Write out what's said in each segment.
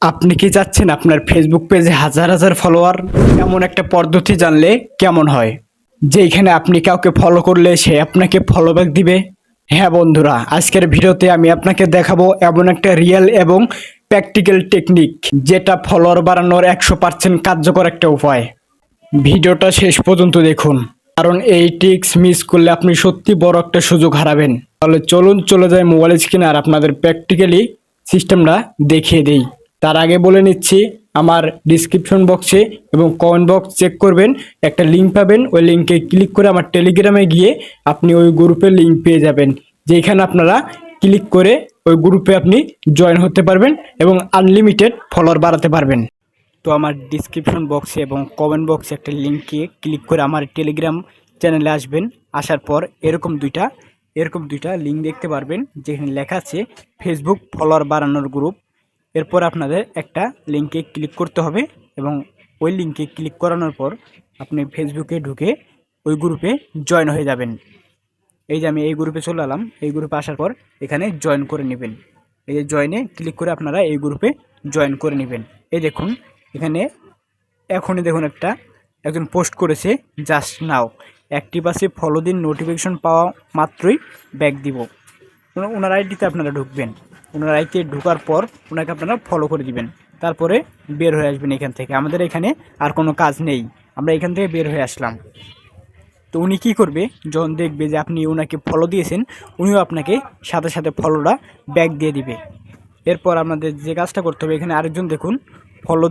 আপনি কি চাচ্ছেন আপনার ফেসবুক পেজে হাজার হাজার ফলোয়ার এমন একটা পদ্ধতি জানলে কেমন হয়? যেখানে আপনি কাউকে ফলো করলে সে আপনাকে ফলো ব্যাক দিবে। হ্যাঁ বন্ধুরা, আজকের ভিডিওতে আমি আপনাকে দেখাবো এমন একটা রিয়েল এবং প্র্যাকটিক্যাল টেকনিক যেটা ফলোয়ার বাড়ানোর একশো পার্সেন্ট কার্যকর একটা উপায়। ভিডিওটা শেষ পর্যন্ত দেখুন, কারণ এই টিক্স মিস করলে আপনি সত্যি বড় একটা সুযোগ হারাবেন। তাহলে চলুন চলে যাই মোবাইল স্ক্রিনে আর আপনাদের প্র্যাকটিক্যালি সিস্টেমটা দেখিয়ে দেই। তার আগে বলে নিচ্ছি, আমার ডিসক্রিপশন বক্সে এবং কমেন্ট বক্স চেক করবেন। একটা লিঙ্ক পাবেন, ওই লিঙ্কে ক্লিক করে আমার টেলিগ্রামে গিয়ে আপনি ওই গ্রুপের লিঙ্ক পেয়ে যাবেন। যেখানে আপনারা ক্লিক করে ওই গ্রুপে আপনি জয়েন হতে পারবেন এবং আনলিমিটেড ফলোয়ার বাড়াতে পারবেন। তো আমার ডিসক্রিপশন বক্সে এবং কমেন্ট বক্সে একটা লিঙ্কে ক্লিক করে আমার টেলিগ্রাম চ্যানেলে আসবেন। আসার পর এরকম দুইটা এরকম দুইটা লিঙ্ক দেখতে পারবেন, যেখানে লেখা আছে ফেসবুক ফলোয়ার বাড়ানোর গ্রুপ এরপর আপনাদের একটা লিঙ্কে ক্লিক করতে হবে এবং ওই লিঙ্কে ক্লিক করানোর পর আপনি ফেসবুকে ঢুকে ওই গ্রুপে জয়েন হয়ে যাবেন। এই যে আমি এই গ্রুপে চলে এলাম, এই গ্রুপে আসার পর এখানে জয়েন করে নেবেন। এই যে জয়েনে ক্লিক করে আপনারা এই গ্রুপে জয়েন করে নেবেন। এই দেখুন, এখানে এখনই দেখুন একটা, একজন পোস্ট করেছে জাস্ট নাও অ্যাক্টিভ আছে ফলো দিন নোটিফিকেশন পাওয়া মাত্রই ব্যাক দিব। ওনার আইডিতে আপনারা ঢুকবেন। ওনার আইতে ঢোকার পর ওনাকে আপনারা ফলো করে দিবেন। তারপরে বের হয়ে আসবেন এখান থেকে। আমাদের এখানে আর কোনো কাজ নেই। আমরা এখান থেকে বের হয়ে আসলাম। তো উনি কী করবে? যখন দেখবে যে আপনি ওনাকে ফলো দিয়েছেন, উনিও আপনাকে সাথে সাথে ফলোটা ব্যাক দিয়ে দিবে। এরপর আমাদের যে কাজটা করতে হবে, এখানে আরেকজন দেখুন ফলো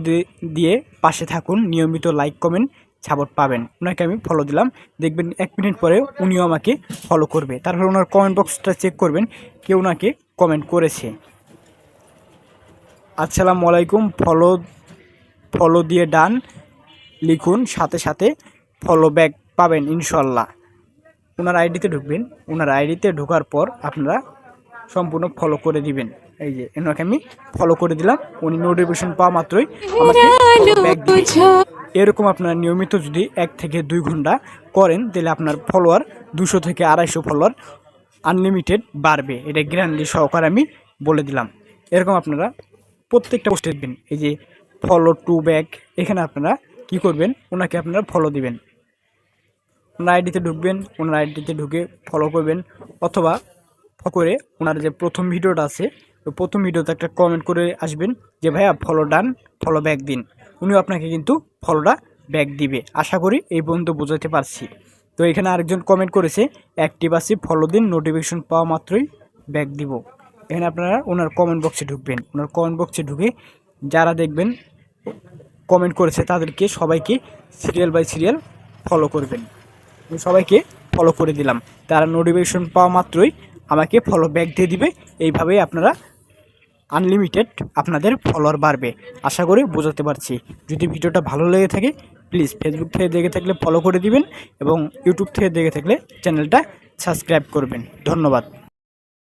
দিয়ে পাশে থাকুন, নিয়মিত লাইক কমেন্ট সাপোর্ট পাবেন। ওনাকে আমি ফলো দিলাম। দেখবেন এক মিনিট পরে উনিও আমাকে ফলো করবে। তারপর ওনার কমেন্ট বক্সটা চেক করবেন। কেউ ওনাকে কমেন্ট করেছে। আসসালামু আলাইকুম ফলো ফলো দিয়ে ডান লিখুন, সাথে সাথে ফলো ব্যাক পাবেন ইনশাল্লাহ ওনার আইডিতে ঢুকবেন, ওনার আইডিতে ঢোকার পর আপনারা সম্পূর্ণ ফলো করে দিবেন। এই যে, এনাকে আমি ফলো করে দিলাম, উনি নোটিফিকেশন পাওয়া মাত্রই আমাকে এরকম আপনারা নিয়মিত যদি এক থেকে দুই ঘণ্টা করেন, তাহলে আপনার ফলোয়ার দুশো থেকে আড়াইশো ফলোয়ার আনলিমিটেড বাড়বে, এটা গ্যারান্টি সহকারে আমি বলে দিলাম। এরকম আপনারা প্রত্যেকটা পোস্টে দিবেন এই যে ফলো টু ব্যাক এখানে আপনারা কি করবেন, ওনাকে আপনারা ফলো দিবেন। ওনার আইডিতে ঢুকবেন, ওনার আইডিতে ঢুকে ফলো করবেন, অথবা করে ওনার যে প্রথম ভিডিওটা আছে, ওই প্রথম ভিডিওতে একটা কমেন্ট করে আসবেন যে, ভাইয়া ফলো ডান ফলো ব্যাক দিন। উনিও আপনাকে কিন্তু ফলোটা ব্যাক দিবে। আশা করি এই পর্যন্ত বোঝাতে পারছি। তো এখানে আরেকজন কমেন্ট করেছে অ্যাক্টিভ আছি ফলো দিন নোটিফিকেশন পাওয়া মাত্রই ব্যাক দিব। এখানে আপনারা ওনার কমেন্ট বক্সে ঢুকবেন। ওনার কমেন্ট বক্সে ঢুকে যারা দেখবেন কমেন্ট করেছে তাদেরকে সবাইকে সিরিয়াল বাই সিরিয়াল ফলো করবেন। আমি সবাইকে ফলো করে দিলাম। তারা নোটিফিকেশন পাওয়া মাত্রই আমাকে ফলো ব্যাক দিয়ে দিবে। এইভাবেই আপনারা আনলিমিটেড আপনাদের ফলোয়ার বাড়বে। আশা করি বোঝাতে পারছি। যদি ভিডিওটা ভালো লেগে থাকে প্লিজ ফেসবুক থেকে দেখে থাকলে ফলো করে দিবেন এবং ইউটিউব থেকে দেখে থাকলে চ্যানেলটা সাবস্ক্রাইব করবেন। ধন্যবাদ।